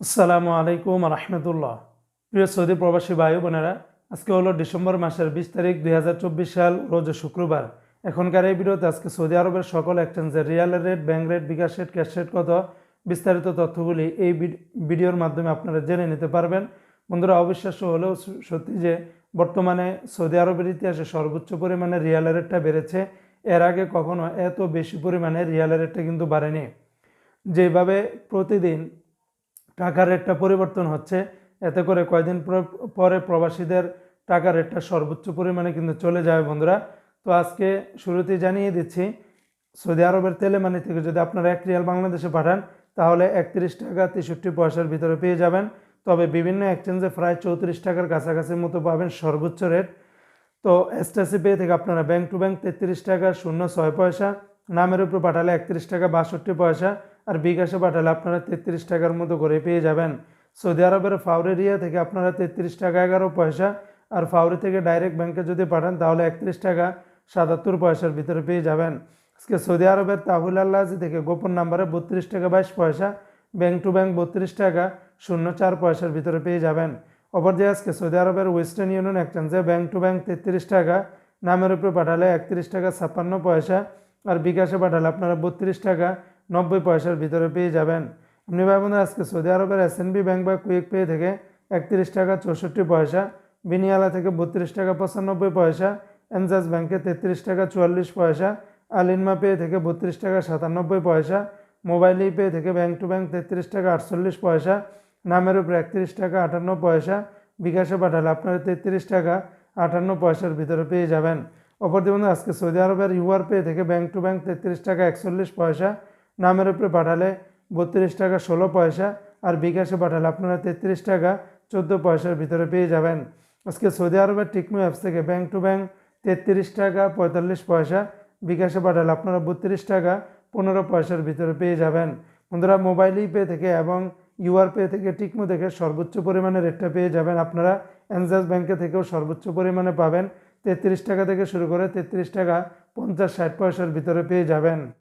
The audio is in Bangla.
আসসালামু আলাইকুম রহমতুল্লাহ প্রিয় সৌদি প্রবাসী ভাই বোনেরা, আজকে হলো ডিসেম্বর মাসের বিশ তারিখ দুই হাজার চব্বিশ সাল, রোজ শুক্রবার। এখনকার এই ভিডিওতে আজকে সৌদি আরবের সকল এক্সচেঞ্জের riyal rate, bank rate, bKash rate, cash rate কত, বিস্তারিত তথ্যগুলি এই ভিডিওর মাধ্যমে আপনারা জেনে নিতে পারবেন। বন্ধুরা, অবিশ্বাস্য হলেও সত্যি যে বর্তমানে সৌদি আরবের ইতিহাসে সর্বোচ্চ পরিমাণে রিয়াল রেটটা বেড়েছে, এর আগে কখনো এত বেশি পরিমাণে রিয়াল রেটটা কিন্তু বাড়েনি। যেভাবে প্রতিদিন টাকার রেটটা পরিবর্তন হচ্ছে। এতে করে কয়দিন পর- পরে প্রবাসীদের টাকার রেটটা সর্বোচ্চ পরিমাণে কিন্তু চলে যাবে বন্ধুরা। তো আজকে শুরুতেই জানিয়ে দিচ্ছি, সৌদি আরবের তেলেমানি থেকে যদি আপনারা এক রিয়াল বাংলাদেশে পাঠান, তাহলে একত্রিশ টাকা তেষট্টি পয়সার ভিতরে পেয়ে যাবেন। তবে বিভিন্ন এক্সচেঞ্জে প্রায় চৌত্রিশ টাকার কাছাকাছি মতো পাবেন সর্বোচ্চ রেট। তো এসটিসি পে থেকে আপনারা ব্যাংক টু ব্যাংক তেত্রিশ টাকা, শূন্য ছয় পয়সা, নামের উপর পাঠালে একত্রিশ টাকা বাষট্টি পয়সা আর বিকাশে পাঠালে আপনারা তেত্রিশ টাকার মতো করে পেয়ে যাবেন। সৌদি আরবের ফাউরেরিয়া থেকে আপনারা তেত্রিশ টাকা এগারো পয়সা আর ফাউরি থেকে ডাইরেক্ট ব্যাংকে যদি পাঠান তাহলে একত্রিশ টাকা সাতাত্তর পয়সার ভিতরে পেয়ে যাবেন। আজকে সৌদি আরবের তাহুল আল্লাহি থেকে গোপন নাম্বারে বত্রিশ টাকা বাইশ পয়সা, ব্যাংক টু ব্যাংক বত্রিশ টাকা শূন্য চার পয়সার ভিতরে পেয়ে যাবেন। অপরদিকে আজকে সৌদি আরবের ওয়েস্টার্ন ইউনিয়ন এক্সচেঞ্জে ব্যাংক টু ব্যাংক তেত্রিশ টাকা, নামের উপরে পাঠালে একত্রিশ টাকা ছাপ্পান্ন পয়সা আর বিকাশে পাঠালে আপনারা বত্রিশ টাকা নব্বই পয়সার ভিতরে পেয়ে যাবেন। আপনি ভাবুন আজকে সৌদি আরবের এস ব্যাংক বা কুইক পে থেকে একত্রিশ টাকা চৌষট্টি পয়সা, বিনিয়ালা থেকে বত্রিশ টাকা পঁচানব্বই পয়সা এনজাস ব্যাংকে তেত্রিশ টাকা চুয়াল্লিশ পয়সা, আলিনমা পে থেকে বত্রিশ টাকা সাতানব্বই পয়সা, মোবাইল পে থেকে ব্যাংক টু ব্যাংক তেত্রিশ টাকা আটচল্লিশ পয়সা, নামের উপরে একত্রিশ টাকা আটান্ন পয়সা, বিকাশে পাঠালে আপনারা তেত্রিশ টাকা আটান্ন পয়সার ভিতরে পেয়ে যাবেন। অপরদিকে বন্ধু আজকে সৌদি আরবের ইউআর পে থেকে ব্যাংক টু ব্যাংক তেত্রিশ টাকা একচল্লিশ পয়সা নামের উপরে পাঠালে বত্রিশ টাকা ষোলো পয়সা আর বিকাশে পাঠালে আপনারা তেত্রিশ টাকা চোদ্দ পয়সার ভিতরে পেয়ে যাবেন। আজকে সৌদি আরবের টিকমু অ্যাপস থেকে ব্যাংক টু ব্যাংক তেত্রিশ টাকা পঁয়তাল্লিশ পয়সা, বিকাশে পাঠালে আপনারা বত্রিশ টাকা পনেরো পয়সার ভিতরে পেয়ে যাবেন। বন্ধুরা, মোবাইল পে থেকে এবং ইউআর পে থেকে টিকমো থেকে সর্বোচ্চ পরিমাণে রেটটা পেয়ে যাবেন আপনারা। এনজাস ব্যাংকে থেকেও সর্বোচ্চ পরিমাণে পাবেন। তেত্রিশ টাকা থেকে শুরু করে তেত্রিশ টাকা পঞ্চাশ ষাট পয়সার ভিতরে পেয়ে যাবেন।